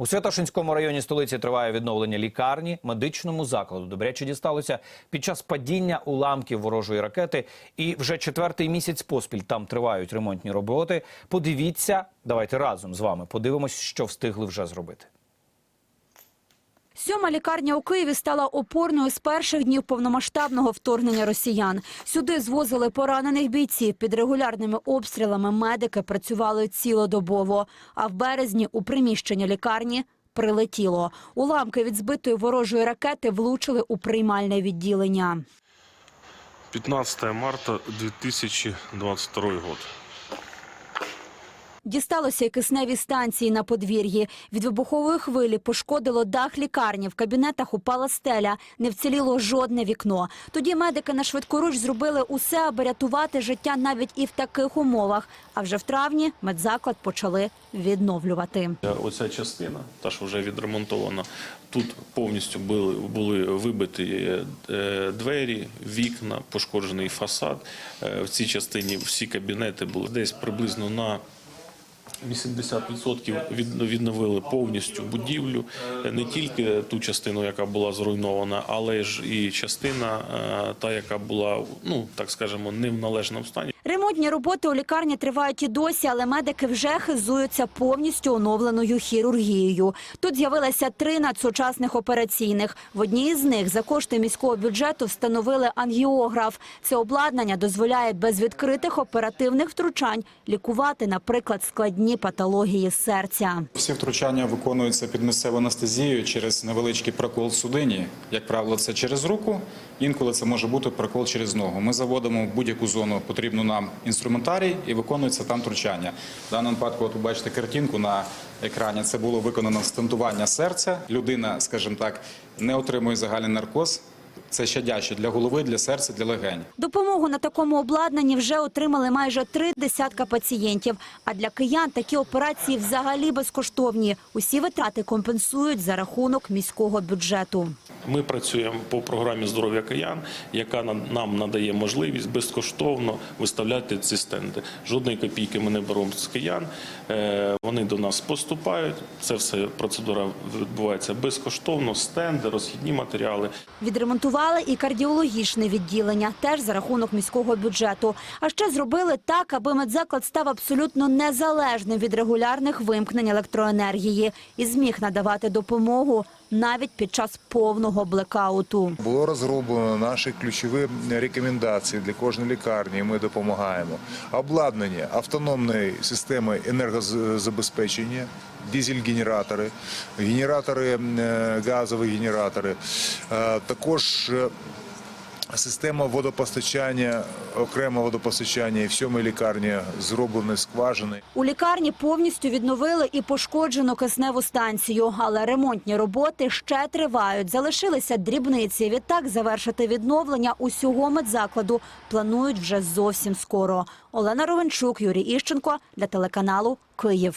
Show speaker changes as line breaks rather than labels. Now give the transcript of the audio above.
У Святошинському районі столиці триває відновлення лікарні. Медичному закладу добряче дісталося під час падіння уламків ворожої ракети. І вже четвертий місяць поспіль там тривають ремонтні роботи. Подивіться, давайте разом з вами подивимось, що встигли вже зробити.
Сьома лікарня у Києві стала опорною з перших днів повномасштабного вторгнення росіян. Сюди звозили поранених бійців. Під регулярними обстрілами медики працювали цілодобово. А в березні у приміщення лікарні прилетіло. Уламки від збитої ворожої ракети влучили у приймальне відділення.
15 марта 2022 год.
Дісталося й кисневі станції на подвір'ї. Від вибухової хвилі пошкодило дах лікарні. В кабінетах упала стеля. Не вціліло жодне вікно. Тоді медики на швидкоруч зробили усе, аби рятувати життя навіть і в таких умовах. А вже в травні медзаклад почали відновлювати.
Оця частина, та що вже відремонтована, тут повністю були, були вибиті е, двері, вікна, пошкоджений фасад. Е, В цій частині всі кабінети були десь приблизно на 80% від- відновили повністю будівлю, не тільки ту частину, яка була зруйнована, але ж і частина, е, та яка була, ну так скажемо, не в належному стані.
Ремонтні роботи у лікарні тривають і досі, але медики вже хизуються повністю оновленою хірургією. Тут з'явилося три надсучасних операційних. В одній з них за кошти міського бюджету встановили ангіограф. Це обладнання дозволяє без відкритих оперативних втручань лікувати, наприклад, складні патології серця.
Всі втручання виконуються під місцевою анестезією через невеличкий прокол судині. Як правило, це через руку. Інколи це може бути прокол через ногу. Ми заводимо будь-яку зону потрібну нам інструментарій і виконується там втручання. В даному випадку, от ви бачите картинку на екрані. Це було виконано стентування серця. Людина, скажімо так, не отримує загальний наркоз. Це щадяще для голови, для серця, для легень.
Допомогу на такому обладнанні вже отримали майже три десятка пацієнтів. А для киян такі операції взагалі безкоштовні. Усі витрати компенсують за рахунок міського бюджету.
Ми працюємо по програмі здоров'я киян, яка нам надає можливість безкоштовно виставляти ці стенди. Жодної копійки ми не беремо з киян. Е, Вони до нас поступають. Це все процедура відбувається безкоштовно. Стенди, розхідні матеріали.
Відремонтували і кардіологічне відділення, теж за рахунок міського бюджету. А ще зробили так, аби медзаклад став абсолютно незалежним від регулярних вимкнень електроенергії і зміг надавати допомогу навіть під час повного блекауту.
Було розроблено наші ключові рекомендації для кожної лікарні. і Ми допомагаємо. Обладнання автономної системи енергозабезпечення, дизель-генератори, генератори, е, газові генератори, е, також. Система водопостачання, окремо водопостачання і в лікарні зроблені скважини.
У лікарні повністю відновили і пошкоджену кисневу станцію, але ремонтні роботи ще тривають. Залишилися дрібниці. Відтак завершити відновлення усього медзакладу планують вже зовсім скоро. Олена Ровенчук, Юрій Іщенко для телеканалу Київ.